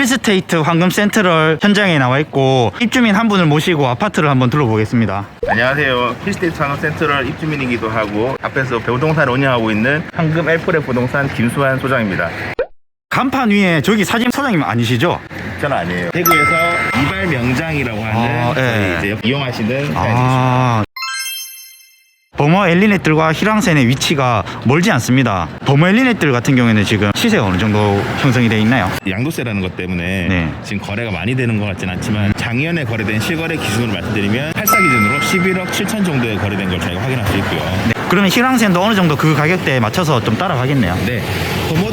힐스테이트 황금 센트럴 현장에 나와 있고 입주민 한 분을 모시고 아파트를 한번 둘러보겠습니다. 안녕하세요. 힐스테이트 산업 센트럴 입주민이기도 하고 앞에서 부동산을 운영하고 있는 황금 엘프레 부동산 김수환 소장입니다. 간판 위에 저기 사진 사장님 아니시죠? 저는 아니에요. 대구에서 이발 명장이라고 하는 아, 예. 저희 이제 이용하시는 사장님이십니다. 아. 버머 엘리넷들과 희랑센의 위치가 멀지 않습니다. 버머 엘리넷들 같은 경우에는 지금 시세가 어느 정도 형성이 돼 있나요? 양도세라는 것 때문에 네. 지금 거래가 많이 되는 것 같진 않지만 작년에 거래된 실거래 기준으로 말씀드리면 8사 기준으로 11억 7천 정도에 거래된 걸 저희가 확인할 수 있고요. 그러면 희랑센도 어느 정도 그 가격대에 맞춰서 좀 따라가겠네요. 네. 범어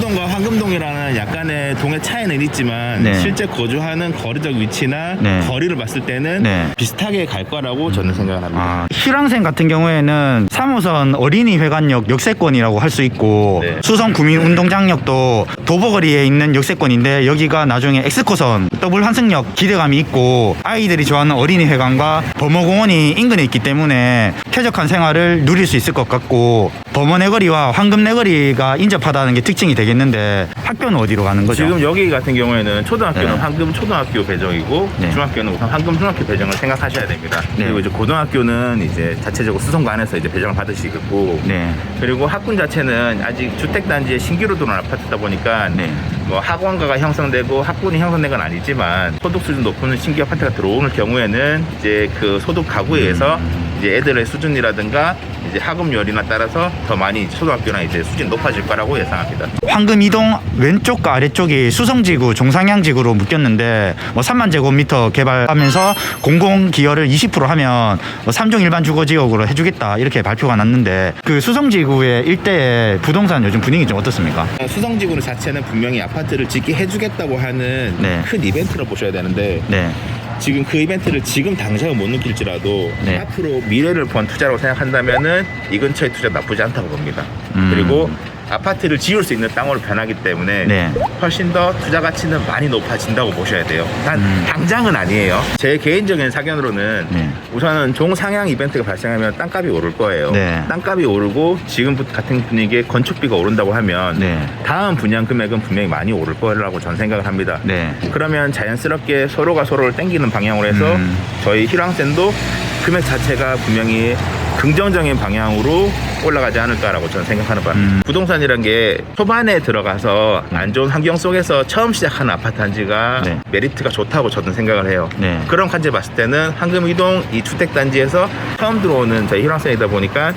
동과 황금동이라는 약간의 동의 차이는 있지만 네. 실제 거주하는 거리적 위치나 네. 거리를 봤을 때는 네. 비슷하게 갈 거라고 저는 생각을 합니다. 아, 희랑생 같은 경우에는 3호선 어린이 회관역 역세권이라고 할 수 있고 네. 수성 구민운동장역도 도보거리에 있는 역세권인데 여기가 나중에 엑스코선 더블 환승역 기대감이 있고 아이들이 좋아하는 어린이 회관과 범어공원이 인근에 있기 때문에 쾌적한 생활을 누릴 수 있을 것 같고 범어내거리와 황금내거리가 인접하다는 게 특징이 되겠는데 학교는 어디로 가는 거죠? 지금 여기 같은 경우에는 초등학교는 네. 황금 초등학교 배정이고 네. 중학교는 우선 황금 중학교 배정을 생각하셔야 됩니다. 네. 그리고 이제 고등학교는 이제 자체적으로 수성관에서 이제 배정을 받으시고 네. 그리고 학군 자체는 아직 주택단지에 신규로 들어온 아파트다 보니까 네. 뭐 학원가가 형성되고 학군이 형성된 건 아니지만 소득 수준 높은 신규 아파트가 들어오는 경우에는 이제 그 소득 가구에 의해서 이제 애들의 수준이라든가 이제 학업열이나 따라서 더 많이 초등학교나 이제 수준이 높아질 거라고 예상합니다. 황금 이동 왼쪽과 아래쪽이 수성지구 종상향지구로 묶였는데 뭐 3만 제곱미터 개발하면서 공공 기여를 20% 하면 뭐 3종 일반 주거 지역으로 해주겠다 이렇게 발표가 났는데 그 수성지구의 일대의 부동산 요즘 분위기 좀 어떻습니까? 수성지구 자체는 분명히 아파트를 짓게 해주겠다고 하는 네. 큰 이벤트로 보셔야 되는데 네, 지금 그 이벤트를 지금 당장은 못 느낄지라도 네. 앞으로 미래를 본 투자라고 생각한다면은 이 근처의 투자 나쁘지 않다고 봅니다. 음. 그리고 아파트를 지을 수 있는 땅으로 변하기 때문에 네. 훨씬 더 투자 가치는 많이 높아진다고 보셔야 돼요. 단 음. 당장은 아니에요. 제 개인적인 사견으로는 네. 우선은 종상향 이벤트가 발생하면 땅값이 오를 거예요. 네. 땅값이 오르고 지금부터 같은 분위기에 건축비가 오른다고 하면 네, 다음 분양 금액은 분명히 많이 오를 거라고 저는 생각을 합니다. 네. 그러면 자연스럽게 서로가 서로를 땡기는 방향으로 해서 음. 저희 희랑센도 금액 자체가 분명히 긍정적인 방향으로 올라가지 않을까라고 저는 생각하는 바입니다. 음. 부동산이란 게 초반에 들어가서 안 좋은 환경 속에서 처음 시작하는 아파트 단지가 네. 메리트가 좋다고 저는 생각을 해요. 네. 그런 관점 봤을 때는 황금이동 이 주택단지에서 처음 들어오는 저희 희랑센이다 보니까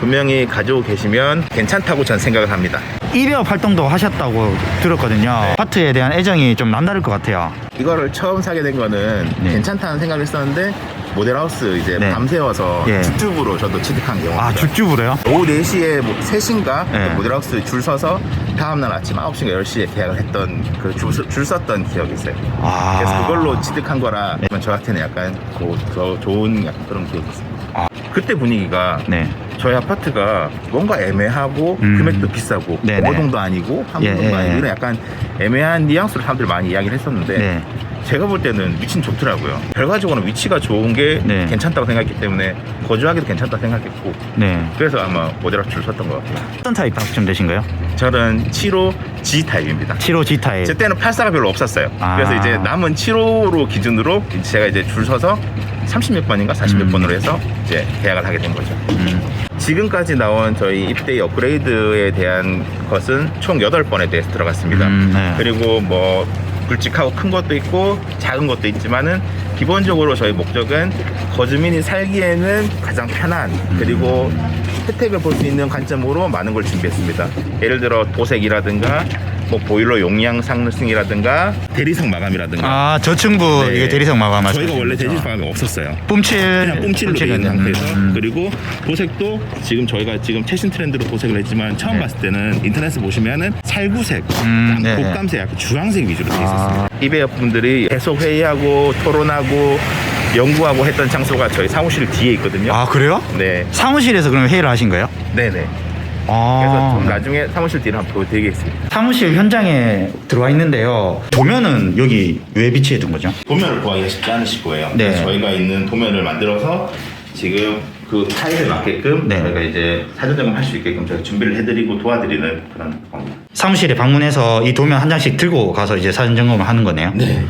분명히 가지고 계시면 괜찮다고 저는 생각을 합니다. 입역 활동도 하셨다고 들었거든요. 아파트에 대한 애정이 좀 남다를 것 같아요. 이거를 처음 사게 된 거는 네. 괜찮다는 생각을 했었는데 모델하우스 이제 네. 밤새워서 예. 집주부로 저도 취득한 경우입니다. 아, 주주부래요? 오후 4시에 뭐 3시인가 네. 모델하우스 줄 서서 다음날 아침 9시인가 10시에 계약을 했던 그 줄, 줄 섰던 기억이 있어요. 아. 그래서 그걸로 취득한 거라 저한테는 약간 고- 더 좋은 약간 그런 기억이 있습니다. 아. 그때 분위기가 네. 저희 아파트가 뭔가 애매하고 음. 금액도 비싸고 네네. 오동도 아니고 한국도 예, 예, 아니고 예. 이런 약간 애매한 뉘앙스로 사람들이 많이 이야기를 했었는데 네. 제가 볼 때는 미친 좋더라고요. 결과적으로는 위치가 좋은 게 네. 괜찮다고 생각했기 때문에 거주하기도 괜찮다고 생각했고 네. 그래서 아마 모델하우스 줄 섰던 것 같아요. 어떤 타입 당첨되신가요? 저는 7호 G 타입입니다. 7호 G 타입. 제 때는 84가 별로 없었어요. 아. 그래서 이제 남은 7호로 기준으로 제가 이제 줄 서서 30몇 번인가 40몇 음. 번으로 해서 이제 계약을 하게 된 거죠. 음. 지금까지 나온 저희 입대 업그레이드에 대한 것은 총 8번에 대해서 들어갔습니다. 음, 네. 그리고 뭐 굵직하고 큰 것도 있고 작은 것도 있지만은 기본적으로 저희 목적은 거주민이 살기에는 가장 편한 그리고 혜택을 볼 수 있는 관점으로 많은 걸 준비했습니다. 예를 들어 도색이라든가 뭐 보일러 용량 상승이라든가 대리석 마감이라든가 아 저층부 네. 이게 대리석 마감 저희가 원래? 대리석 마감이 없었어요. 뿜칠 그냥 뿜칠로 되어 있는 상태에서 음. 그리고 도색도 지금 저희가 지금 최신 트렌드로 도색을 했지만 처음 네. 봤을 때는 인터넷에 보시면은 살구색, 음, 양- 네. 곶감색, 약간 주황색 위주로 되어 아. 있었어요. 이베어분들이 계속 회의하고 토론하고 연구하고 했던 장소가 저희 사무실 뒤에 있거든요. 아 그래요? 네, 사무실에서 그럼 회의를 하신 거예요? 네, 네. 그래서 아좀 나중에 사무실 뒤를 한번 보여드리겠습니다. 사무실 현장에 들어와 있는데요. 도면은 여기 왜 비치해 둔 거죠? 도면을 구하기가 쉽지 않으실 거예요. 네. 그래서 저희가 있는 도면을 만들어서 지금 그 타입에 맞게끔 네. 저희가 이제 사전 점검할 수 있게끔 저희가 준비를 해드리고 도와드리는 그런 겁니다. 사무실에 방문해서 이 도면 한 장씩 들고 가서 이제 사전 점검을 하는 거네요. 네.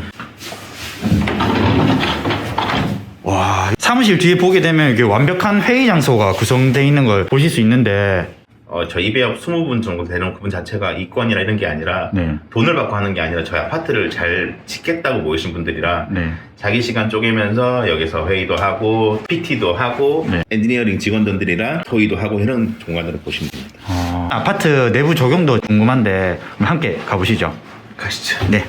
와 사무실 뒤에 보게 되면 이게 완벽한 회의 장소가 구성되어 있는 걸 보실 수 있는데 어, 저희 배업 20분 정도 되는 그분 자체가 이권이나 이런 게 아니라 네. 돈을 받고 하는 게 아니라 저희 아파트를 잘 짓겠다고 모이신 분들이라 네. 자기 시간 쪼개면서 여기서 회의도 하고 PT도 하고 네. 엔지니어링 직원들이랑 토의도 하고 이런 공간으로 보시면 됩니다. 어, 아파트 내부 조경도 궁금한데 그럼 함께 가보시죠. 가시죠. 네.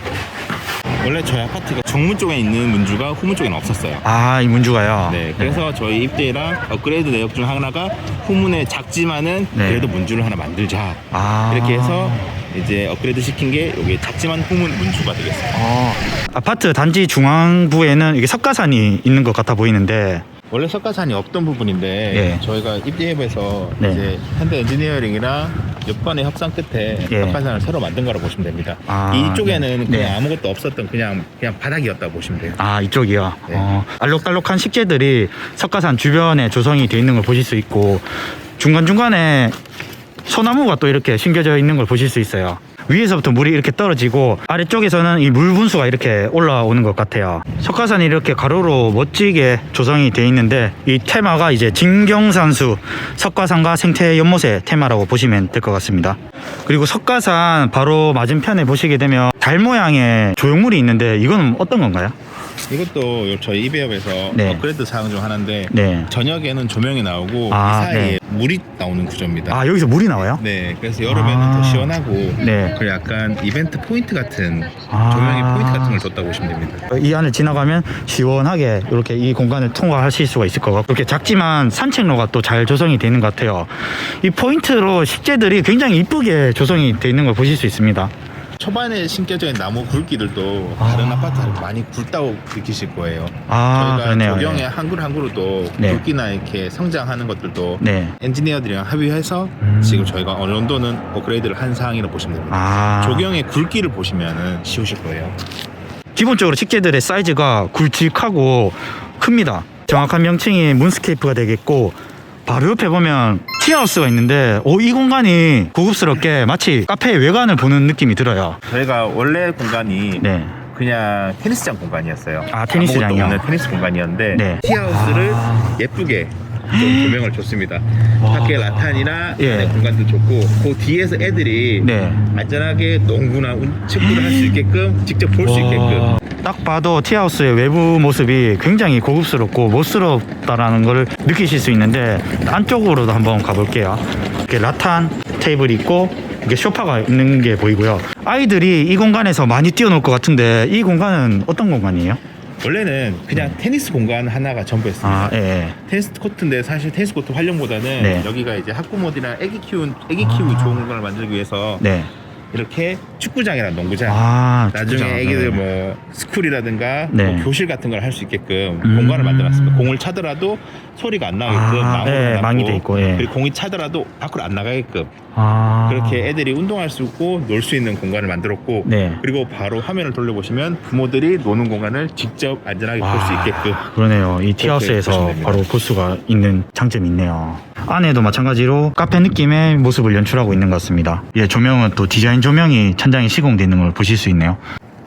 원래 저희 아파트가 정문 쪽에 있는 문주가 후문 쪽에는 없었어요. 아 이 문주가요. 네, 그래서 저희 입대랑 업그레이드 내역 중 하나가 후문에 작지만은 네. 그래도 문주를 하나 만들자. 아 이렇게 해서 이제 업그레이드 시킨 게 이게 작지만 후문 문주가 되겠어요. 어, 아파트 단지 중앙부에는 이게 석가산이 있는 것 같아 보이는데 원래 석가산이 없던 부분인데 예. 저희가 입대앱에서 네. 이제 현대 엔지니어링이랑 여건의 협상 끝에 예. 석가산을 새로 만든 거라고 보시면 됩니다. 아, 이쪽에는 네. 그냥 네. 아무것도 없었던 그냥 그냥 바닥이었다 고 보시면 돼요. 아 이쪽이요. 네. 어, 알록달록한 식재들이 석가산 주변에 조성이 되어 있는 걸 보실 수 있고 중간 중간에 소나무가 또 이렇게 심겨져 있는 걸 보실 수 있어요. 위에서부터 물이 이렇게 떨어지고 아래쪽에서는 이 물 분수가 이렇게 올라오는 것 같아요. 석가산이 이렇게 가로로 멋지게 조성이 되어 있는데 이 테마가 이제 진경산수 석가산과 생태 연못의 테마라고 보시면 될 것 같습니다. 그리고 석가산 바로 맞은편에 보시게 되면 달 모양의 조형물이 있는데 이건 어떤 건가요? 이것도 저희 입대앱에서 네. 업그레이드 사항 중 하나인데 네. 저녁에는 조명이 나오고 아, 이 사이에 네. 물이 나오는 구조입니다. 아 여기서 물이 나와요? 네, 그래서 여름에는 아. 더 시원하고 네. 그 약간 이벤트 포인트 같은 아. 조명의 포인트 같은 걸 줬다고 보시면 됩니다. 이 안을 지나가면 시원하게 이렇게 이 공간을 통과하실 수가 있을 것 같고 이렇게 작지만 산책로가 또 잘 조성이 되어 있는 것 같아요. 이 포인트로 식재들이 굉장히 이쁘게 조성이 되어 있는 걸 보실 수 있습니다. 초반에 있는 나무 굵기들도 아. 다른 아파트하고 많이 굵다고 느끼실 거예요. 아 저희가 그러네요. 네. 한 그루 한 그루도 네. 굵기나 이렇게 성장하는 것들도 네. 엔지니어들이랑 합의해서 음. 지금 저희가 어느 정도는 업그레이드를 한 상황이라고 보시면 됩니다. 아 조경의 굵기를 보시면은 쉬우실 거예요. 기본적으로 식재들의 사이즈가 굵직하고 큽니다. 정확한 명칭이 문스케이프가 되겠고 바로 옆에 보면 티하우스가 있는데 오, 이 공간이 고급스럽게 마치 카페의 외관을 보는 느낌이 들어요. 저희가 원래 공간이 네. 그냥 테니스장 공간이었어요. 아, 테니스장이요? 아무것도 없는 테니스 공간이었는데 네. 티하우스를 아. 예쁘게 좀 조명을 줬습니다. 밖에 라탄이나 예. 공간도 좋고 그 뒤에서 애들이 네. 안전하게 농구나 운- 축구를 할 수 있게끔 직접 볼 수 있게끔 딱 봐도 티하우스의 외부 모습이 굉장히 고급스럽고 멋스럽다라는 걸 느끼실 수 있는데 안쪽으로도 한번 가볼게요. 이렇게 라탄 테이블이 있고 이렇게 소파가 있는 게 보이고요. 아이들이 이 공간에서 많이 뛰어놀 것 같은데 이 공간은 어떤 공간이에요? 원래는 그냥 테니스 공간 하나가 전부였습니다. 아, 예. 예. 테니스 코트인데 사실 테니스 코트 활용보다는 네. 여기가 이제 학부모들이나 애기 키운 애기 키우기 아. 좋은 공간을 만들기 위해서 네. 이렇게 축구장이랑 농구장 아, 나중에 축구장. 애기들 네. 뭐 스쿨이라든가 네. 뭐 교실 같은 걸 할 수 있게끔 음. 공간을 만들어놨습니다. 공을 차더라도 소리가 안 나게끔 아, 예, 해놨고, 망이 돼 있고, 예. 그리고 공이 차더라도 밖으로 안 나가게끔 아. 그렇게 애들이 운동할 수 있고 놀 수 있는 공간을 만들었고 네. 그리고 바로 화면을 돌려보시면 부모들이 노는 공간을 직접 안전하게 볼수 아, 있게끔 그러네요. 이 티하우스에서. 바로 볼 수가 있는 장점이 있네요. 안에도 마찬가지로 카페 느낌의 모습을 연출하고 있는 것 같습니다. 예, 조명은 또 디자인 조명이 천장에 시공되어 있는 걸 보실 수 있네요.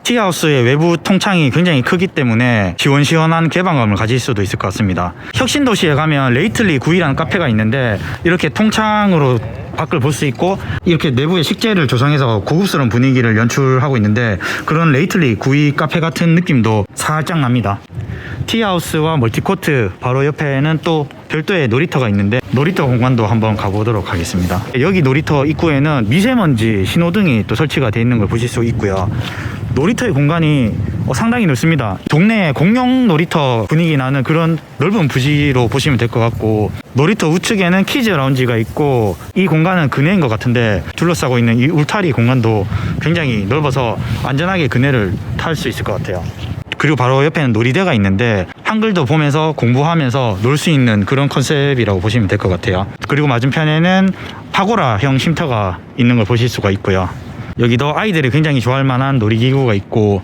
티하우스의 외부 통창이 굉장히 크기 때문에 시원시원한 개방감을 가질 수도 있을 것 같습니다. 혁신도시에 가면 레이틀리 구이라는 카페가 있는데 이렇게 통창으로 밖을 볼 수 있고 이렇게 내부에 식재를 조성해서 고급스러운 분위기를 연출하고 있는데 그런 레이틀리 구이 카페 같은 느낌도 살짝 납니다. 티하우스와 멀티코트 바로 옆에는 또 별도의 놀이터가 있는데 놀이터 공간도 한번 가보도록 하겠습니다. 여기 놀이터 입구에는 미세먼지 신호등이 또 설치가 되어 있는 걸 보실 수 있고요. 놀이터의 공간이 어, 상당히 넓습니다. 동네 공용 놀이터 분위기 나는 그런 넓은 부지로 보시면 될 것 같고 놀이터 우측에는 키즈 라운지가 있고 이 공간은 그네인 것 같은데 둘러싸고 있는 이 울타리 공간도 굉장히 넓어서 안전하게 그네를 탈 수 있을 것 같아요. 그리고 바로 옆에는 놀이대가 있는데 한글도 보면서 공부하면서 놀 수 있는 그런 컨셉이라고 보시면 될 것 같아요. 그리고 맞은편에는 파고라형 쉼터가 있는 걸 보실 수가 있고요. 여기도 아이들이 굉장히 좋아할 만한 놀이기구가 있고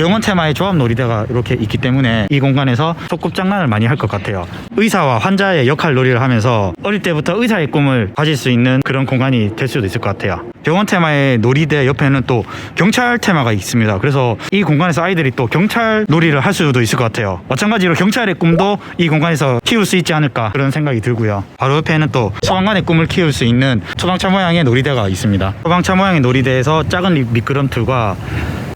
병원 테마의 조합 놀이대가 이렇게 있기 때문에 이 공간에서 소꿉 장난을 많이 할 것 같아요. 의사와 환자의 역할 놀이를 하면서 어릴 때부터 의사의 꿈을 가질 수 있는 그런 공간이 될 수도 있을 것 같아요. 병원 테마의 놀이대 옆에는 또 경찰 테마가 있습니다. 그래서 이 공간에서 아이들이 또 경찰 놀이를 할 수도 있을 것 같아요. 마찬가지로 경찰의 꿈도 이 공간에서 키울 수 있지 않을까 그런 생각이 들고요. 바로 옆에는 또 소방관의 꿈을 키울 수 있는 소방차 모양의 놀이대가 있습니다. 소방차 모양의 놀이대에서 작은 미- 미끄럼틀과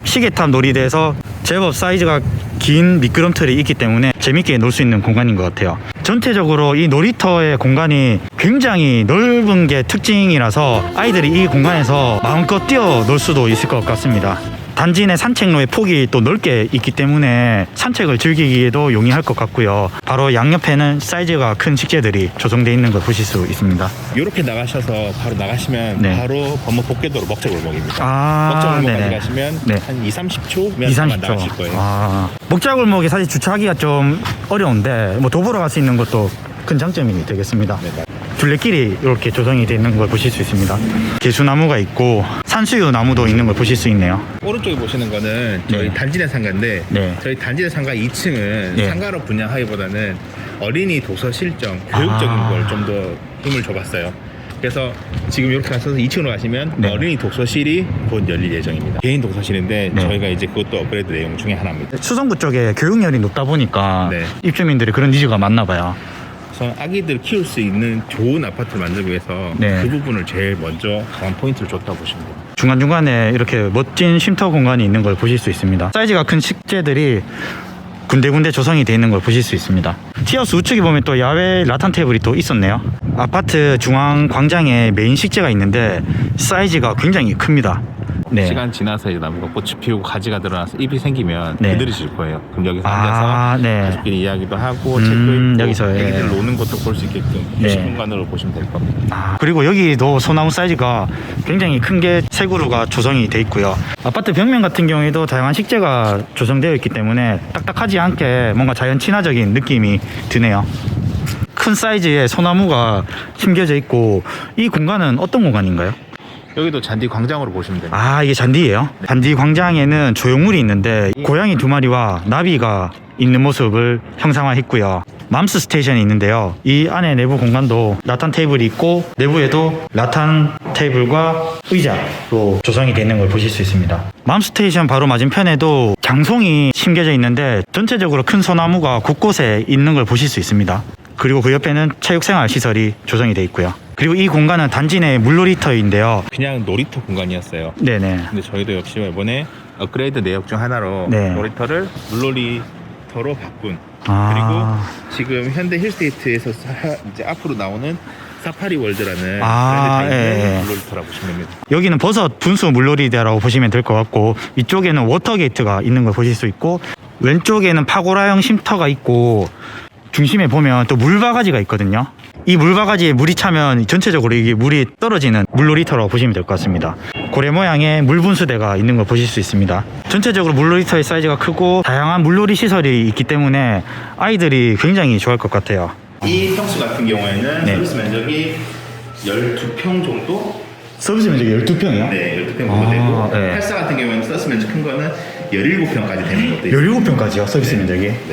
시계탑 놀이대에서 제법 사이즈가 긴 미끄럼틀이 있기 때문에 재밌게 놀 수 있는 공간인 것 같아요. 전체적으로 이 놀이터의 공간이 굉장히 넓은 게 특징이라서 아이들이 이 공간에서 마음껏 뛰어 놀 수도 있을 것 같습니다. 단지 내 산책로의 폭이 또 넓게 있기 때문에 산책을 즐기기에도 용이할 것 같고요. 바로 양옆에는 사이즈가 큰 식재들이 조성되어 있는 걸 보실 수 있습니다. 이렇게 나가셔서 바로 나가시면 네. 바로 범목 복개도로 먹자골목입니다. 아, 먹자골목까지 네네. 가시면 네. 한 2, 30초면 2, 아마 30초. 나가실 거예요. 아, 목자골목이 사실 주차하기가 좀 어려운데 뭐 도보로 갈 수 있는 것도 큰 장점이 되겠습니다. 둘레길이 이렇게 조성이 되어 있는 걸 보실 수 있습니다. 개수나무가 있고 산수유 나무도 있는 걸 보실 수 있네요. 오른쪽에 보시는 거는 저희 네. 단지내 상가인데 네. 저희 단지내 상가 2층은 네. 상가로 분양하기보다는 어린이 도서 실정 교육적인 아. 걸좀 더 힘을 줘봤어요. 그래서 지금 이렇게 가셔서 2층으로 가시면 네. 어린이 독서실이 곧 열릴 예정입니다. 개인 독서실인데 네. 저희가 이제 그것도 업그레이드 내용 중에 하나입니다. 수성구 쪽에 교육열이 높다 보니까 네. 입주민들이 그런 니즈가 많나 봐요. 그래서 아기들 키울 수 있는 좋은 아파트를 만들기 위해서 네. 그 부분을 제일 먼저 강한 포인트를 줬다고 보시면 됩니다. 중간중간에 이렇게 멋진 쉼터 공간이 있는 걸 보실 수 있습니다. 사이즈가 큰 식재들이 군데군데 조성이 되어 있는 걸 보실 수 있습니다. 티하우스 우측에 보면 또 야외 라탄 테이블이 또 있었네요. 아파트 중앙 광장에 메인 식재가 있는데 사이즈가 굉장히 큽니다. 네. 시간 지나서 이제 나무가 꽃이 피우고 가지가 드러나서 잎이 생기면 네. 그들이 질 거예요. 그럼 여기서 아, 앉아서 네. 가족끼리 이야기도 하고 음, 책도 읽고 여기서, 예. 애기들 노는 것도 볼 수 있게끔 네. 공간으로 보시면 될 겁니다. 아, 그리고 여기도 소나무 사이즈가 굉장히 큰 게 세 그루가 조성이 돼 있고요. 아파트 벽면 같은 경우에도 다양한 식재가 조성되어 있기 때문에 딱딱하지 않게 뭔가 자연 친화적인 느낌이 드네요. 큰 사이즈의 소나무가 심겨져 있고 이 공간은 어떤 공간인가요? 여기도 잔디 광장으로 보시면 됩니다. 아 이게 잔디예요? 잔디 광장에는 조형물이 있는데 고양이 두 마리와 나비가 있는 모습을 형상화했고요. 맘스 스테이션이 있는데요. 이 안에 내부 공간도 라탄 테이블이 있고 내부에도 라탄 테이블과 의자로 조성이 되어 있는 걸 보실 수 있습니다. 맘스 스테이션 바로 맞은편에도 장송이 심겨져 있는데 전체적으로 큰 소나무가 곳곳에 있는 걸 보실 수 있습니다. 그리고 그 옆에는 체육생활 시설이 조성이 되어 있고요. 그리고 이 공간은 단지 내 물놀이터인데요. 그냥 놀이터 공간이었어요. 네네. 근데 저희도 역시 이번에 업그레이드 내역 중 하나로 네. 놀이터를 물놀이터로 바꾼 아. 그리고 지금 현대 힐스테이트에서 사- 이제 앞으로 나오는 사파리 월드라는 아, 브랜드 타입의 예, 예. 물놀이터라고 보시면 됩니다. 여기는 버섯 분수 물놀이대라고 보시면 될 것 같고 이쪽에는 워터게이트가 있는 걸 보실 수 있고 왼쪽에는 파고라형 쉼터가 있고 중심에 보면 또 물바가지가 있거든요. 이 물바가지에 물이 차면 전체적으로 이게 물이 떨어지는 물놀이터라고 보시면 될 것 같습니다. 고래 모양의 물분수대가 있는 걸 보실 수 있습니다. 전체적으로 물놀이터의 사이즈가 크고 다양한 물놀이 시설이 있기 때문에 아이들이 굉장히 좋아할 것 같아요. 이 평수 같은 경우에는 네. 서비스 면적이 12평 정도 서비스 면적이 12평이요? 네, 12평 아, 정도 되고 네. 팔사 같은 경우에는 서비스 면적 큰 거는 17평까지 되는 것도 있어요. 17평까지요, 서비스 면적이? 네.